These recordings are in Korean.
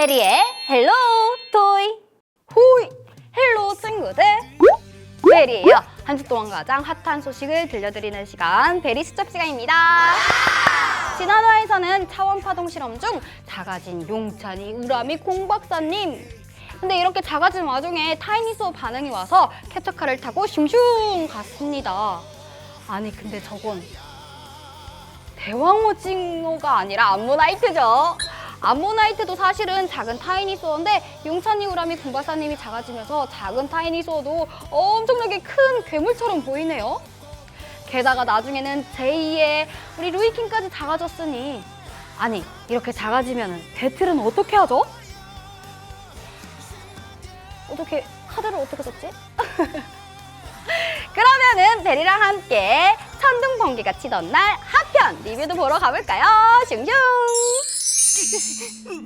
베리의 헬로 토이. 호이. 헬로 친구들. 베리예요. 한 주 동안 가장 핫한 소식을 들려드리는 시간 베리 수첩 시간입니다. 지난 화에서는 차원 파동 실험 중 작아진 용찬이 우람이 공박사님. 근데 이렇게 작아진 와중에 타이니소 반응이 와서 캡처카를 타고 슝슝 갔습니다. 아니 근데 저건 대왕 오징어가 아니라 암모나이트죠. 암모나이트도 사실은 작은 타이니 소어인데 용찬이 우람이 공바사님이 작아지면서 작은 타이니 소어도 엄청나게 큰 괴물처럼 보이네요. 게다가 나중에는 제2의 우리 루이킹까지 작아졌으니 아니 이렇게 작아지면 배틀은 어떻게 하죠? 어떻게 카드를 어떻게 썼지? 그러면은 베리랑 함께 천둥 번개가 치던 날 한편 리뷰도 보러 가볼까요? 슝슝.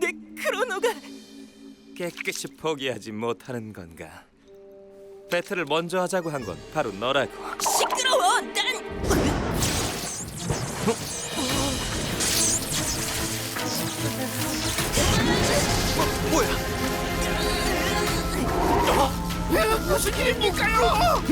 내 크로노가 깨끗이 포기하지 못하는 건가? 배틀을 먼저 하자고 한 건 바로 너라고. 시끄러워. 난 무슨 일입니까요?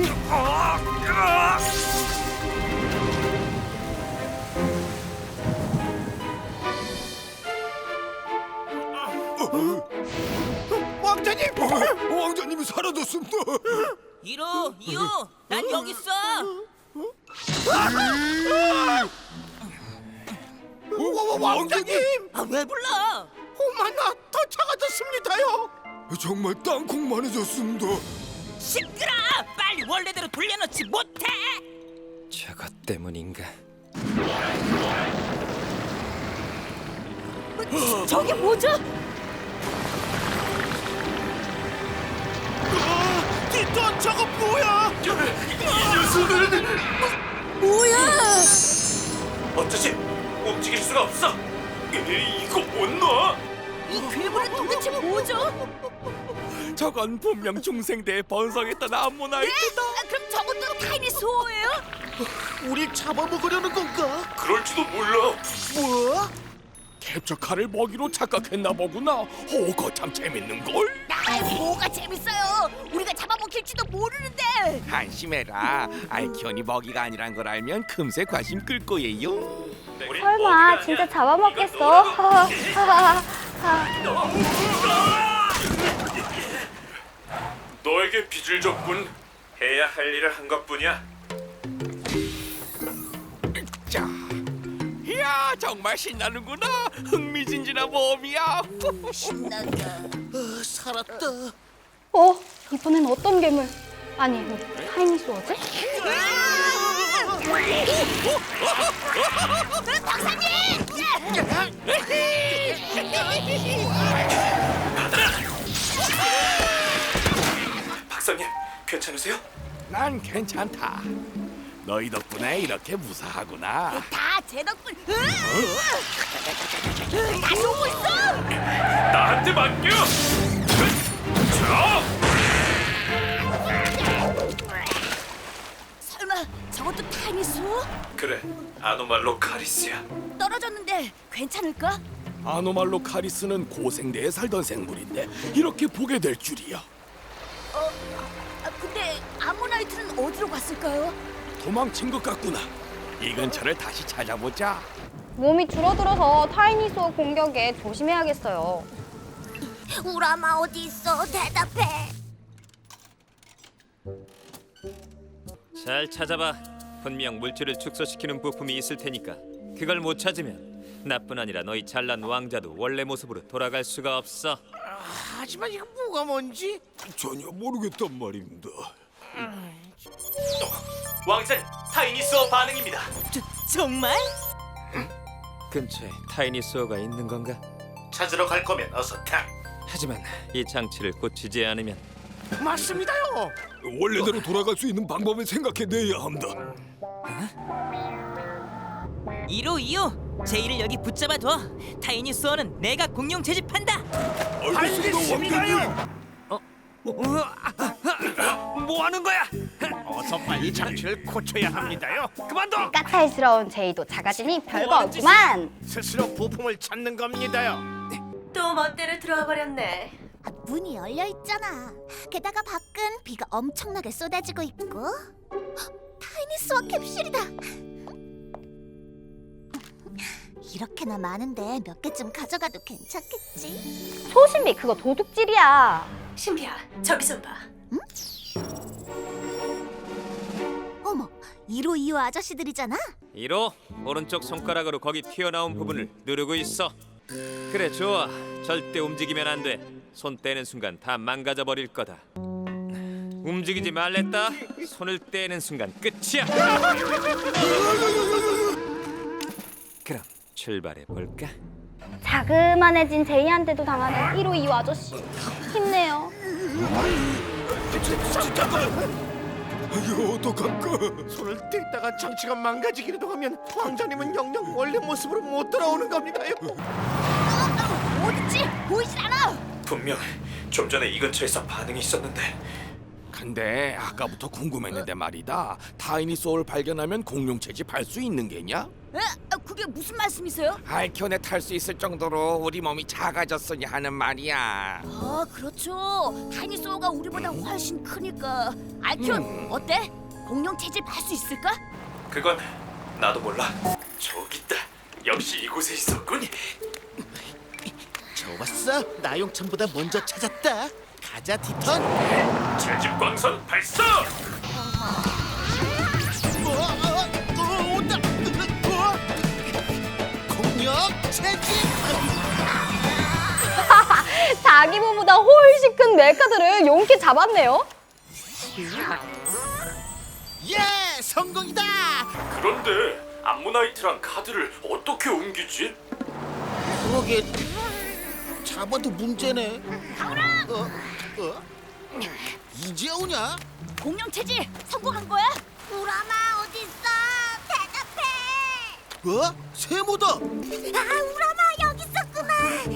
왕자님! 왕자님이 사라졌습니다. 이로 이호. 난 여기 있어. 왕자님! 아 왜 불러? 오마나 더 작아졌습니다요. 정말 땅콩만해졌습니다. 시끄러. 빨리 원래대로 돌려놓지 못해. 저것 때문인가? 저게 뭐죠? 디톤 저거 뭐야? 어쩌지? 움직일 수가 없어. 이거 못 놔? 이 괴물은 도대체 뭐죠? 저건 분명 중생대에 번성했던 암모나이트다. 아, 그럼 저것도 타이니소어예요? 우리 잡아먹으려는 건가? 그럴지도 몰라. 뭐? 캡처카를 먹이로 착각했나 보구나. 오, 거참 재밌는 걸. 아, 뭐가 재밌어요? 우리가 잡아먹힐지도 모르는데. 안심해라. 알키온이 먹이가 아니란 걸 알면 금세 관심 끌 거예요. 설마 진짜 잡아먹겠어? 너에게 빚을 졌군. 해야 할 일을 한 것뿐이야. 자, 이야 정말 신나는구나. 흥미진진한 모험이야. 신난다. 살았다. 어 이번엔 어떤 괴물? 아니 뭐 타이니소어지? 박사님, 괜찮으세요? 난 괜찮다. 너희 덕분에 이렇게 무사하구나. 다 제 덕분. 다시 오고 있어. 나한테 맡겨. 자, 설마 저것도 타이니소어? 그래. 아노말로 카리스야. 떨어졌는데 괜찮을까? 아노말로 카리스는 고생대에 살던 생물인데 이렇게 보게 될 줄이야. 아, 근데 아모나이트는 어디로 갔을까요? 도망친 것 같구나. 이 근처를 다시 찾아보자. 몸이 줄어들어서 타이니소어 공격에 조심해야겠어요. 우라마 어디 있어? 대답해. 잘 찾아봐. 분명 물질을 축소시키는 부품이 있을 테니까. 그걸 못 찾으면 나뿐 아니라 너희 잘난 왕자도 원래 모습으로 돌아갈 수가 없어. 하지만 이거 뭐가 뭔지? 전혀 모르겠단 말입니다. 왕자님, 타이니스어 반응입니다. 정말? 근처에 타이니스어가 있는 건가? 찾으러 갈 거면 어서 타. 하지만 이 장치를 고치지 않으면 맞습니다요. 원래대로 돌아갈 수 있는 방법을 생각해내야 합니다. 이로 이호 제이를 여기 붙잡아둬 타이니스어는 내가 공룡 채집한다 알겠습니다, 왕자님. 뭐 하는 거야? 어서 빨리 장치를 고쳐야 합니다요. 그만둬. 까탈스러운 제이도 작아지니 별거 없구만. 스스로 부품을 찾는 겁니다요. 또 멋대로 들어와 버렸네. 아, 문이 열려 있잖아. 게다가 밖은 비가 엄청나게 쏟아지고 있고. 헉, 타이니스와 캡슐이다. 이렇게나 많은데 몇 개쯤 가져가도 괜찮겠지? 소신비 그거 도둑질이야. 신비야, 저기 좀 봐. 어머, 1호 2호 아저씨들이잖아. 1호 오른쪽 손가락으로 거기 튀어나온 부분을 누르고 있어. 그래 좋아. 절대 움직이면 안 돼. 손 떼는 순간 다 망가져 버릴 거다. 움직이지 말랬다. 손을 떼는 순간 끝이야. 그럼 출발해 볼까? 자그만해진 제이한테도 당하는 1호 2호 아저씨. 힘내요. 이거 어떡할까? 손을 뗐다가 장치가 망가지기라도 하면 왕자님은 영영 원래 모습으로 못 돌아오는 겁니다요. 어딨지? 보이질 않아. 분명 좀 전에 이 근처에서 반응이 있었는데 근데 아까부터 궁금했는데 말이다. 타이니 소울 발견하면 공룡 채집할 수 있는 게냐? 에? 아, 그게 무슨 말씀이세요? 알키온에 탈 수 있을 정도로 우리 몸이 작아졌으니 하는 말이야. 아, 그렇죠. 타이니소어가 우리보다 훨씬 크니까. 알키온, 어때? 공룡 채집할 수 있을까? 그건 나도 몰라. 저기 있다. 역시 이곳에 있었군. 좋았어. 나용찬보다 먼저 찾았다. 가자 티턴. 채집 광선 발사! 자기 몸보다 훨씬 큰 멜카드를 용케 잡았네요. 예, 성공이다. 그런데 암모나이트랑 카드를 어떻게 옮기지? 그러게 잡아도 문제네. 어? 어? 이제 오냐? 공룡 채집 성공한 거야? 우라마 어딨어? 대답해. 어? 세모다. 아, 우라마.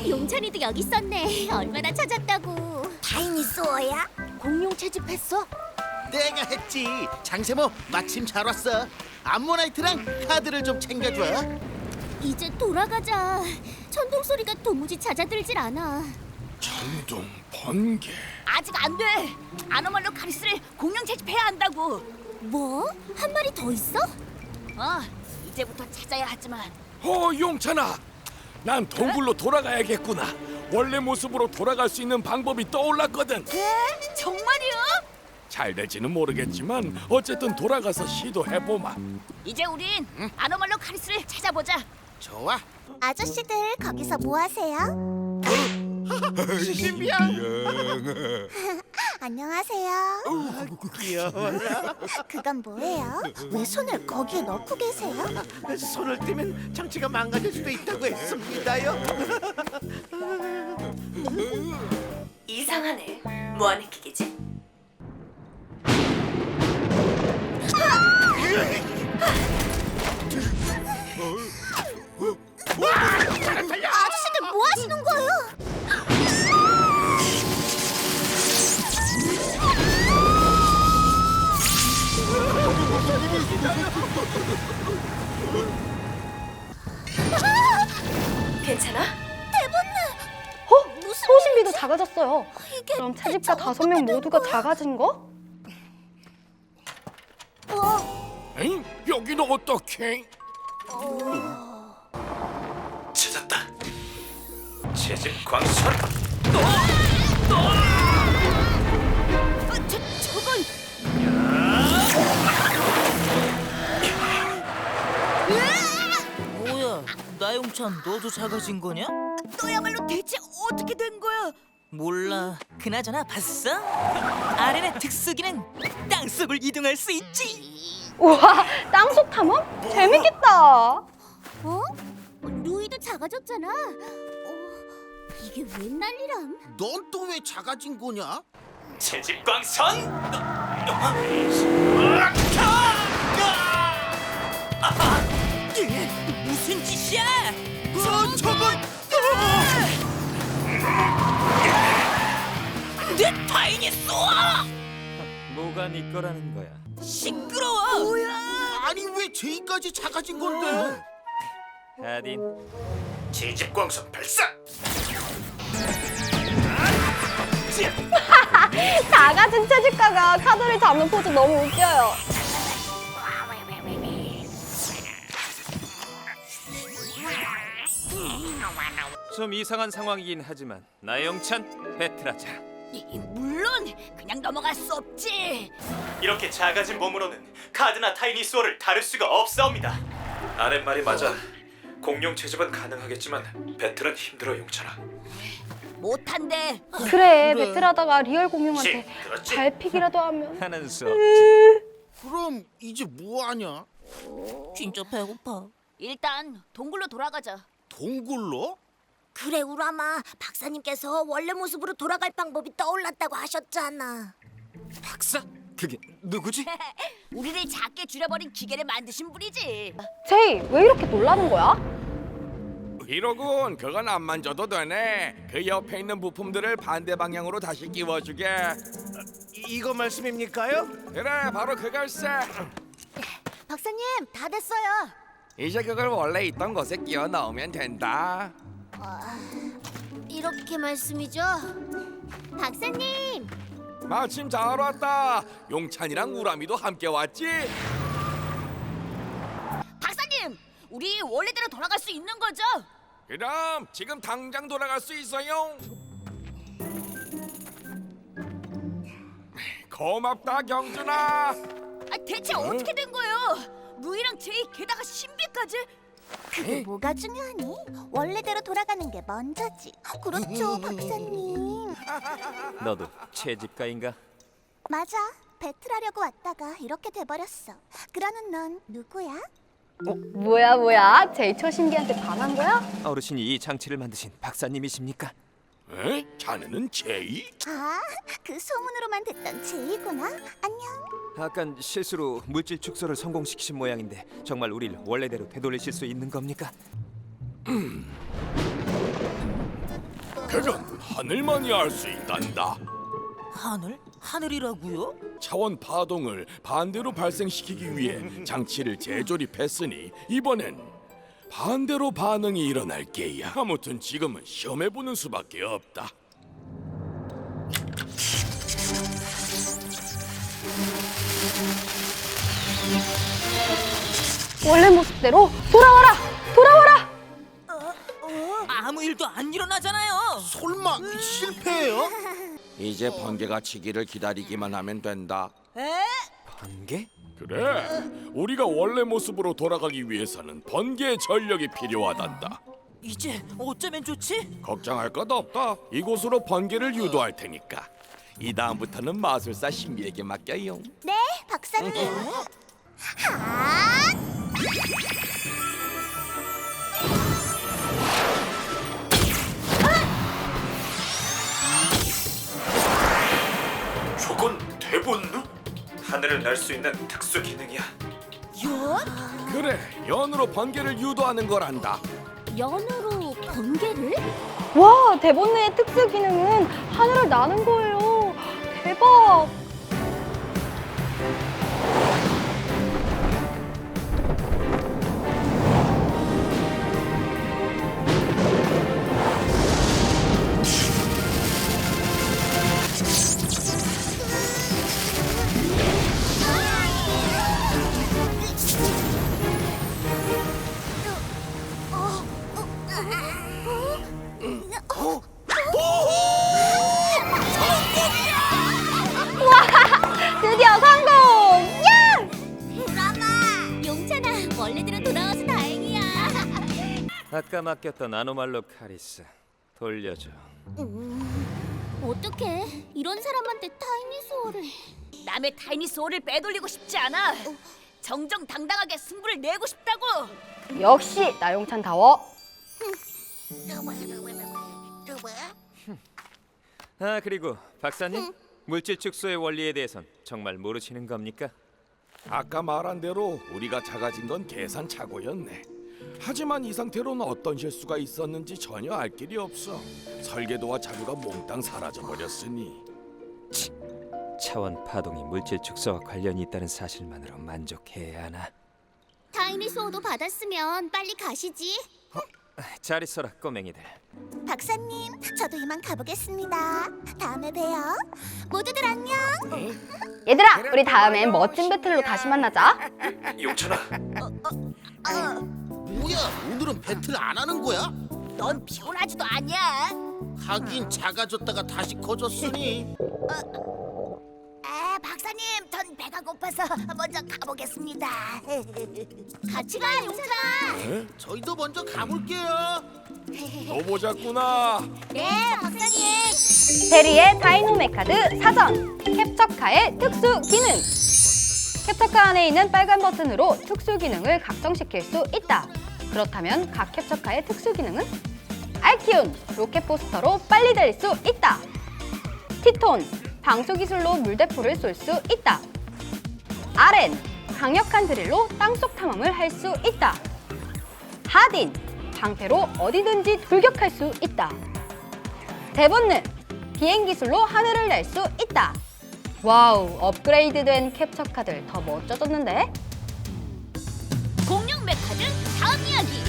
용찬이도 여기 있었네. 얼마나 찾았다고. 다이니소어야? 공룡 채집했어? 내가 했지. 장세모 마침 잘 왔어. 암모나이트랑 카드를 좀 챙겨줘. 이제 돌아가자. 천둥 소리가 도무지 잦아들질 않아. 천둥 번개. 아직 안 돼. 아노말로 카리스를 공룡 채집해야 한다고. 뭐? 한 마리 더 있어? 어, 이제부터 찾아야 하지만 어 용찬아. 난 동굴로 돌아가야겠구나. 원래 모습으로 돌아갈 수 있는 방법이 떠올랐거든. 에? 정말이야? 잘 될지는 모르겠지만 어쨌든 돌아가서 시도해보마. 이제 우린 아노말로 카리스를 찾아보자. 좋아. 아저씨들 거기서 뭐 하세요? 신비야. 안녕하세요. 귀여워라. 그건 뭐예요? 왜 손을 거기에 넣고 계세요? 손을 떼면 장치가 망가질 수도 있다고 했습니다요. 이상하네. 뭐하는 기계지? 아저씨들 뭐 하시는 거예요? 소신비도 작아졌어요. 그럼 채집가 다섯 명 모두가 작아진 거? 응? 여기는 어떻게? 찾았다. 채집 광선. 어, 저, 저건 뭐야? 나용찬 너도 작아진 거냐? 너야말로 대체 어떻게 된 거야? 몰라. 그나저나 봤어? 아레나 특수기는 땅속을 이동할 수 있지. 우와, 땅속 탐험? 재밌겠다. 어? 루이도 작아졌잖아. 어, 이게 웬 난리람? 넌 또 왜 작아진 거냐? 채집 광선. 무슨 짓이야? 게 쏘아! 뭐가 네 거라는 거야? 시끄러워! 뭐야? 아니 왜 죄인까지 작아진 건데? 어? 하딘 지집광선 발사! 작아진 채집가가 카드를 잡는 포즈 너무 웃겨요. 좀 이상한 상황이긴 하지만 나영찬 배틀하자 이- 물론 그냥 넘어갈 수 없지. 이렇게 작아진 몸으로는 카드나 타이니소어를 다룰 수가 없사옵니다. 아랫 말이 맞아. 공룡 채집은 가능하겠지만 배틀은 힘들어 용찬아. 못한대. 그래, 배틀하다가 리얼 공룡한테 그렇지. 발픽이라도 하면. 하는 수 없지. 그럼 이제 뭐 하냐? 진짜 배고파. 일단 동굴로 돌아가자. 동굴로? 그래 우람아 박사님께서 원래 모습으로 돌아갈 방법이 떠올랐다고 하셨잖아 박사? 그게 누구지? 우리를 작게 줄여버린 기계를 만드신 분이지. 제이, 왜 이렇게 놀라는 거야? 이러군 그건 안 만져도 되네 그 옆에 있는 부품들을 반대 방향으로 다시 끼워주게 이거 말씀입니까요? 그래 바로 그걸세 박사님 다 됐어요 이제 그걸 원래 있던 곳에 끼워 넣으면 된다 이렇게 말씀이죠 박사님 마침 잘 왔다 용찬이랑 우람이도 함께 왔지? 박사님, 우리 원래대로 돌아갈 수 있는 거죠? 그럼 지금 당장 돌아갈 수 있어요 고맙다 경준아 아, 대체 어떻게 된 거예요? 루이랑 제이 게다가 신비까지? 그게 뭐가 중요하니? 원래대로 돌아가는 게 먼저지 그렇죠 박사님 너도 채집가인가? 맞아 배틀하려고 왔다가 이렇게 돼버렸어 그러는 넌 누구야? 어, 뭐야, 뭐야? 제이 초신비한테 반한 거야? 어르신이 이 장치를 만드신 박사님이십니까? 에? 자네는 제이? 아, 그 소문으로만 듣던 제이구나. 안녕. 아깐 실수로 물질 축소를 성공시키신 모양인데 정말 우리를 원래대로 되돌리실 수 있는 겁니까? 그건 하늘만이 알 수 있단다 하늘? 하늘이라고요? 차원 파동을 반대로 발생시키기 위해 장치를 재조립했으니 이번엔 반대로 반응이 일어날 게야. 아무튼 지금은 시험해보는 수밖에 없다. 원래 모습대로 돌아와라! 돌아와라! 아무 일도 안 일어나잖아요. 설마 실패해요? 이제 번개가 치기를 기다리기만 하면 된다. 번개? 그래, 우리가 원래 모습으로 돌아가기 위해서는 번개의 전력이 필요하단다. 이제 어쩌면 좋지? 걱정할 것 없다. 이곳으로 번개를 유도할 테니까. 이 다음부터는 마술사 신비에게 맡겨요. 네, 박사님. 아, 저건 대본루? 하늘을 날 수 있는 특수 기능이야. 그래, 연으로 번개를 유도하는 거란다. 연으로 번개를? 와, 대본뇌의 특수 기능은 하늘을 나는 거예요. 대박! 아까 맡겼던 아노말로 카리스 돌려줘. 어떡해? 이런 사람한테 타이니 소어를. 남의 타이니소어를 빼돌리고 싶지 않아. 정정당당하게 승부를 내고 싶다고. 역시 나용찬 다워. 아 그리고 박사님 물질 축소의 원리에 대해선 정말 모르시는 겁니까? 아까 말한 대로 우리가 작아진 건 계산착오였네. 하지만 이 상태로는 어떤 실수가 있었는지 전혀 알 길이 없어. 설계도와 자료가 몽땅 사라져 버렸으니. 차원 파동이 물질 축소와 관련이 있다는 사실만으로 만족해야 하나? 타이니 소어도 받았으면 빨리 가시지. 잘 있어라 꼬맹이들. 박사님, 저도 이만 가보겠습니다. 다음에 봬요. 모두들 안녕. 얘들아, 우리 다음엔 멋진 배틀로 다시 만나자. 용천아, 뭐야? 오늘은 배틀 안 하는 거야? 넌 피곤하지도 않냐? 하긴 작아졌다가 다시 커졌으니. 아, 박사님, 전 배가 고파서 먼저 가보겠습니다. 같이 가, 용찬아. 저희도 먼저 가볼게요. 또 보자꾸나. 네, 박사님. 페리의 다이노메카드 사전 캡처카의 특수 기능 캡처카 안에 있는 빨간 버튼으로 특수 기능을 각성시킬 수 있다 그렇다면 각 캡처카의 특수 기능은 알키온 로켓 포스터로 빨리 달릴 수 있다 티톤 방수 기술로 물대포를 쏠 수 있다 아렌 강력한 드릴로 땅속 탐험을 할 수 있다 하딘 방패로 어디든지 돌격할 수 있다 대본능 비행 기술로 하늘을 날 수 있다. 와우, 업그레이드된 캡처카들 더 멋져졌는데? 이야기.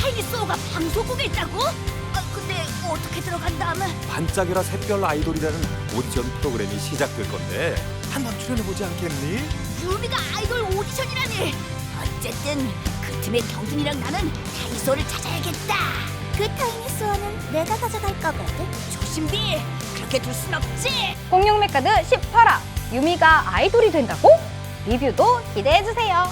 타이니 소우가 방송국에 있다고? 아, 근데 어떻게 들어간담? 반짝여라 샛별 아이돌이라는 오디션 프로그램이 시작될 건데 한번 출연해보지 않겠니? 유미가 아이돌 오디션이라니. 어쨌든 그 팀의 경준이랑 나는 타이니 소우를 찾아야겠다. 그 타이니 스원은 내가 가져갈 거거든. 조심비. 그렇게 둘 순 없지. 공룡 메카드 18화 유미가 아이돌이 된다고? 리뷰도 기대해주세요.